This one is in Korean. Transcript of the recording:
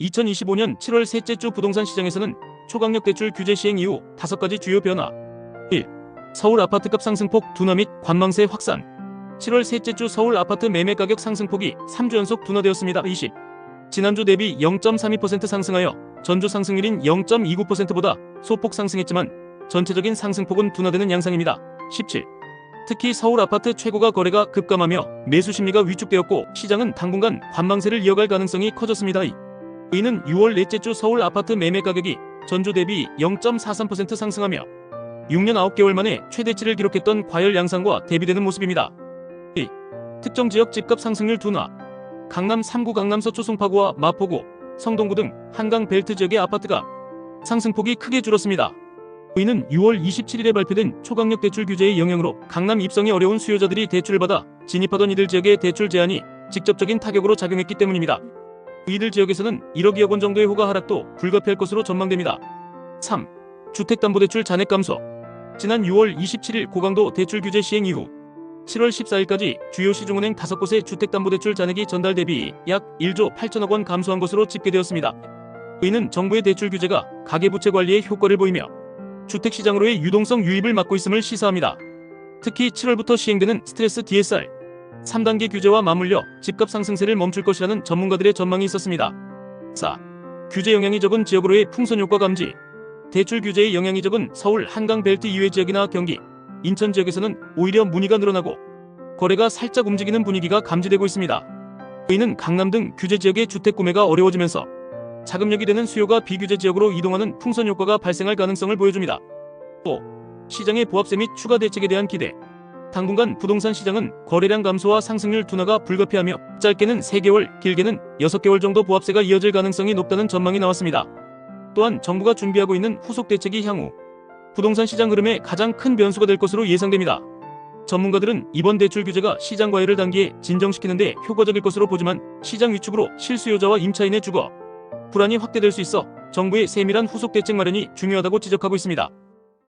2025년 7월 셋째 주 부동산 시장에서는 초강력 대출 규제 시행 이후 다섯 가지 주요 변화 1. 서울 아파트값 상승폭 둔화 및 관망세 확산 7월 셋째 주 서울 아파트 매매 가격 상승폭이 3주 연속 둔화되었습니다. 20. 지난주 대비 0.32% 상승하여 전주 상승률인 0.29%보다 소폭 상승했지만 전체적인 상승폭은 둔화되는 양상입니다. 17. 특히 서울 아파트 최고가 거래가 급감하며 매수 심리가 위축되었고 시장은 당분간 관망세를 이어갈 가능성이 커졌습니다. 이는 6월 넷째 주 서울 아파트 매매 가격이 전주 대비 0.43% 상승하며 6년 9개월 만에 최대치를 기록했던 과열 양상과 대비되는 모습입니다. 2. 특정 지역 집값 상승률 둔화 강남 3구 강남 서초 송파구와 마포구, 성동구 등 한강 벨트 지역의 아파트가 상승폭이 크게 줄었습니다. 이는 6월 27일에 발표된 초강력 대출 규제의 영향으로 강남 입성이 어려운 수요자들이 대출을 받아 진입하던 이들 지역의 대출 제한이 직접적인 타격으로 작용했기 때문입니다. 이들 지역에서는 1억 2억 원 정도의 호가 하락도 불가피할 것으로 전망됩니다. 3. 주택담보대출 잔액 감소 지난 6월 27일 고강도 대출 규제 시행 이후 7월 14일까지 주요 시중은행 5곳의 주택담보대출 잔액이 전달 대비 약 1조 8천억 원 감소한 것으로 집계되었습니다. 이는 정부의 대출 규제가 가계부채 관리에 효과를 보이며 주택시장으로의 유동성 유입을 막고 있음을 시사합니다. 특히 7월부터 시행되는 스트레스 DSR 3단계 규제와 맞물려 집값 상승세를 멈출 것이라는 전문가들의 전망이 있었습니다. 4. 규제 영향이 적은 지역으로의 풍선 효과 감지 대출 규제의 영향이 적은 서울 한강 벨트 이외 지역이나 경기, 인천 지역에서는 오히려 문의가 늘어나고 거래가 살짝 움직이는 분위기가 감지되고 있습니다. 이는 강남 등 규제 지역의 주택 구매가 어려워지면서 자금력이 되는 수요가 비규제 지역으로 이동하는 풍선 효과가 발생할 가능성을 보여줍니다. 또 시장의 보합세 및 추가 대책에 대한 기대 당분간 부동산 시장은 거래량 감소와 상승률 둔화가 불가피하며 짧게는 3개월, 길게는 6개월 정도 보합세가 이어질 가능성이 높다는 전망이 나왔습니다. 또한 정부가 준비하고 있는 후속 대책이 향후 부동산 시장 흐름에 가장 큰 변수가 될 것으로 예상됩니다. 전문가들은 이번 대출 규제가 시장 과열을 단기에 진정시키는 데 효과적일 것으로 보지만 시장 위축으로 실수요자와 임차인의 주거, 불안이 확대될 수 있어 정부의 세밀한 후속 대책 마련이 중요하다고 지적하고 있습니다.